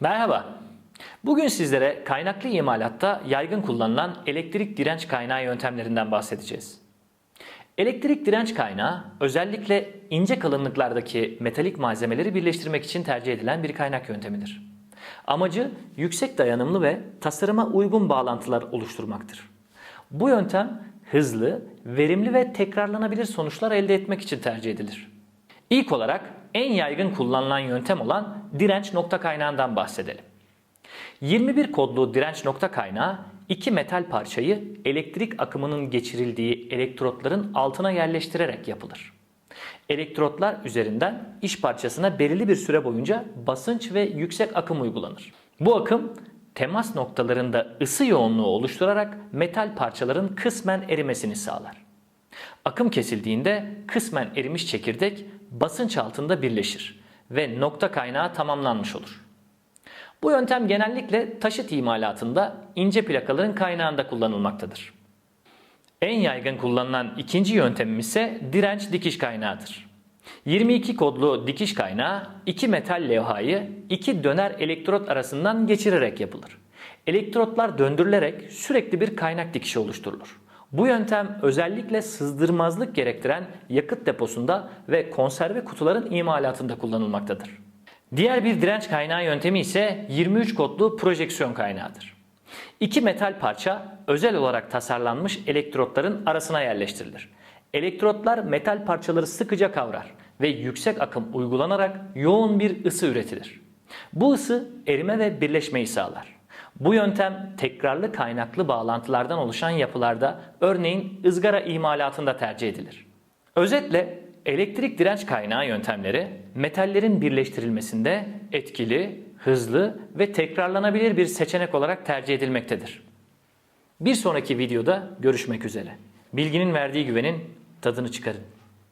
Merhaba. Bugün sizlere kaynaklı imalatta yaygın kullanılan elektrik direnç kaynağı yöntemlerinden bahsedeceğiz. Elektrik direnç kaynağı özellikle ince kalınlıklardaki metalik malzemeleri birleştirmek için tercih edilen bir kaynak yöntemidir. Amacı yüksek dayanımlı ve tasarıma uygun bağlantılar oluşturmaktır. Bu yöntem hızlı, verimli ve tekrarlanabilir sonuçlar elde etmek için tercih edilir. İlk olarak en yaygın kullanılan yöntem olan direnç nokta kaynağından bahsedelim. 21 kodlu direnç nokta kaynağı iki metal parçayı elektrik akımının geçirildiği elektrotların altına yerleştirerek yapılır. Elektrotlar üzerinden iş parçasına belirli bir süre boyunca basınç ve yüksek akım uygulanır. Bu akım temas noktalarında ısı yoğunluğu oluşturarak metal parçaların kısmen erimesini sağlar. Akım kesildiğinde kısmen erimiş çekirdek basınç altında birleşir ve nokta kaynağı tamamlanmış olur. Bu yöntem genellikle taşıt imalatında ince plakaların kaynağında kullanılmaktadır. En yaygın kullanılan ikinci yöntemimiz ise direnç dikiş kaynağıdır. 22 kodlu dikiş kaynağı iki metal levhayı iki döner elektrot arasından geçirerek yapılır. Elektrotlar döndürülerek sürekli bir kaynak dikişi oluşturulur. Bu yöntem özellikle sızdırmazlık gerektiren yakıt deposunda ve konserve kutuların imalatında kullanılmaktadır. Diğer bir direnç kaynağı yöntemi ise 23 kodlu projeksiyon kaynağıdır. İki metal parça özel olarak tasarlanmış elektrotların arasına yerleştirilir. Elektrotlar metal parçaları sıkıca kavrar ve yüksek akım uygulanarak yoğun bir ısı üretilir. Bu ısı erime ve birleşmeyi sağlar. Bu yöntem tekrarlı kaynaklı bağlantılardan oluşan yapılarda örneğin ızgara imalatında tercih edilir. Özetle elektrik direnç kaynağı yöntemleri metallerin birleştirilmesinde etkili, hızlı ve tekrarlanabilir bir seçenek olarak tercih edilmektedir. Bir sonraki videoda görüşmek üzere. Bilginin verdiği güvenin tadını çıkarın.